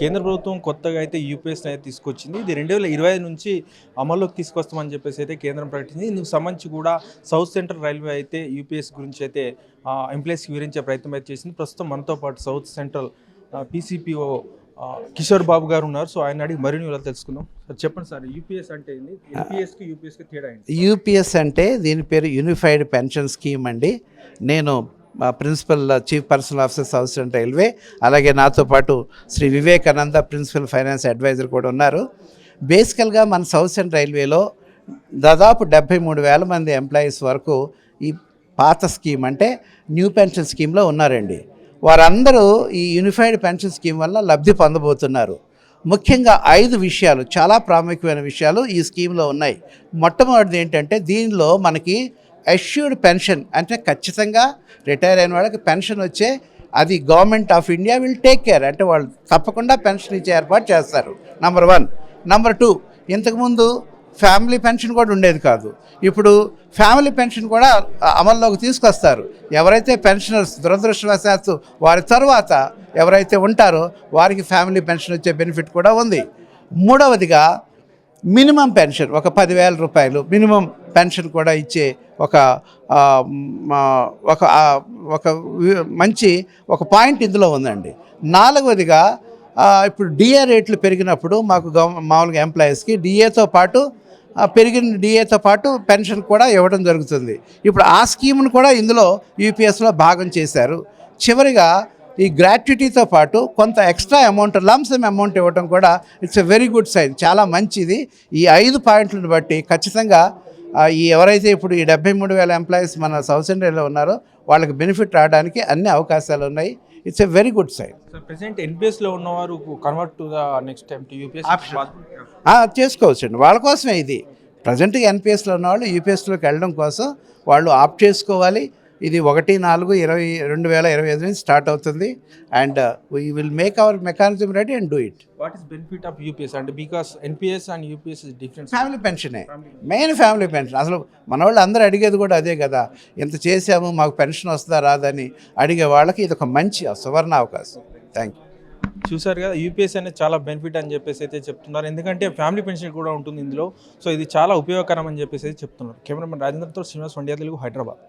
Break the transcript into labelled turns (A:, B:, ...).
A: కేంద్ర ప్రభుత్వం కొత్తగా అయితే యూపీఎస్ని అయితే తీసుకొచ్చింది. ఇది రెండు వేల ఇరవై ఐదు నుంచి అమల్లోకి తీసుకొస్తామని చెప్పేసి అయితే కేంద్రం ప్రకటించింది. ఇందుకు సంబంధించి కూడా సౌత్ సెంట్రల్ రైల్వే అయితే యూపీఎస్ గురించి అయితే ఎంప్లాయీస్కి వివరించే ప్రయత్నం అయితే చేసింది. ప్రస్తుతం మనతో పాటు south central PCPO Kishore Babu గారు ఉన్నారు. సో ఆయన అడిగి మరిన్ని వివరాలు తెలుసుకుందాం. సార్ చెప్పండి సార్ యూపీఎస్ అంటే ఏంది? యూపీఎస్కి తేడా
B: యూపీఎస్ అంటే దీని పేరు యూనిఫైడ్ పెన్షన్ స్కీమ్ అండి. నేను మా principal chief personnel officer south central railway అలాగే నాతో పాటు Shri Vivekananda principal finance adviser కూడా ఉన్నారు. బేసికల్గా మన సౌత్ సెంట్రల్ రైల్వేలో దాదాపు డెబ్బై మూడు వేల మంది ఎంప్లాయీస్ వరకు ఈ పాత స్కీమ్ అంటే న్యూ పెన్షన్ స్కీమ్లో ఉన్నారండి. వారందరూ ఈ యూనిఫైడ్ పెన్షన్ స్కీమ్ వల్ల లబ్ధి పొందబోతున్నారు. ముఖ్యంగా ఐదు విషయాలు చాలా ప్రాముఖ్యమైన విషయాలు ఈ స్కీమ్లో ఉన్నాయి. మొట్టమొదటిది ఏంటంటే దీనిలో మనకి అష్యూర్డ్ పెన్షన్ అంటే ఖచ్చితంగా రిటైర్ అయిన వాళ్ళకి పెన్షన్ వచ్చే అది government of India will take care. అంటే వాళ్ళు తప్పకుండా పెన్షన్ ఇచ్చే ఏర్పాటు చేస్తారు. నంబర్ వన్ నంబర్ టూ ఇంతకుముందు ఫ్యామిలీ పెన్షన్ కూడా ఉండేది కాదు. ఇప్పుడు ఫ్యామిలీ పెన్షన్ కూడా అమల్లోకి తీసుకొస్తారు. ఎవరైతే పెన్షనర్స్ దురదృష్టవశాత్తు వారి తర్వాత ఎవరైతే ఉంటారో వారికి ఫ్యామిలీ పెన్షన్ వచ్చే బెనిఫిట్ కూడా ఉంది. మూడవదిగా మినిమం పెన్షన్ ఒక పదివేల రూపాయలు మినిమం పెన్షన్ కూడా ఇచ్చే ఒక ఒక ఒక మంచి ఒక పాయింట్ ఇందులో ఉందండి. నాలుగవదిగా ఇప్పుడు డిఏ రేట్లు పెరిగినప్పుడు మాకు గవ మామూలుగా ఎంప్లాయీస్కి డిఏతో పాటు పెరిగిన డిఏతో పాటు పెన్షన్ కూడా ఇవ్వడం జరుగుతుంది. ఇప్పుడు ఆ స్కీమ్ను కూడా ఇందులో యూపీఎస్లో భాగం చేశారు. చివరిగా ఈ గ్రాట్యుటీతో పాటు కొంత ఎక్స్ట్రా అమౌంట్ లంసమ్ అమౌంట్ ఇవ్వడం కూడా it's a very good sign. చాలా మంచిది. ఈ ఐదు పాయింట్లను బట్టి ఖచ్చితంగా ఈ ఎవరైతే ఇప్పుడు ఈ డెబ్బై మూడు వేల ఎంప్లాయీస్ మన సౌత్ ఇండియాలో ఉన్నారో వాళ్ళకి బెనిఫిట్ రావడానికి అన్ని అవకాశాలు ఉన్నాయి. It's a very good sign.
A: Present ఎన్పిఎస్లో ఉన్నవారు convert to the next time to UPS
B: చేసుకోవచ్చండి. వాళ్ళ కోసమే ఇది. ప్రజెంట్గా ఎన్పిఎస్లో ఉన్నవాళ్ళు యూపీఎస్లోకి వెళ్ళడం కోసం వాళ్ళు ఆప్ట్ చేసుకోవాలి. ఇది ఒకటి నాలుగు ఇరవై రెండు వేల ఇరవై ఐదు నుంచి స్టార్ట్ అవుతుంది. And we will make our mechanism ready and do it
A: what is benefit of UPS అంటే because NPS and UPS is difference
B: family పెన్షనే main family pension అసలు మన వాళ్ళు అందరూ అడిగేది కూడా అదే కదా. ఇంత చేసాము మాకు పెన్షన్ వస్తుందా రాదని అడిగే వాళ్ళకి ఇది ఒక మంచి సువర్ణ అవకాశం. థ్యాంక్ యూ
A: చూసారు కదా యూపీఎస్ అనేది చాలా బెనిఫిట్ అని చెప్పేసి అయితే చెప్తున్నారు. ఎందుకంటే ఫ్యామిలీ పెన్షన్ కూడా ఉంటుంది ఇందులో. సో ఇది చాలా ఉపయోగకరం అని చెప్పేసి అయితే చెప్తున్నారు. కెమెరామెన్ రాజేంద్రతో శ్రీనివాస్ వండియా తెలుగు హైదరాబాద్.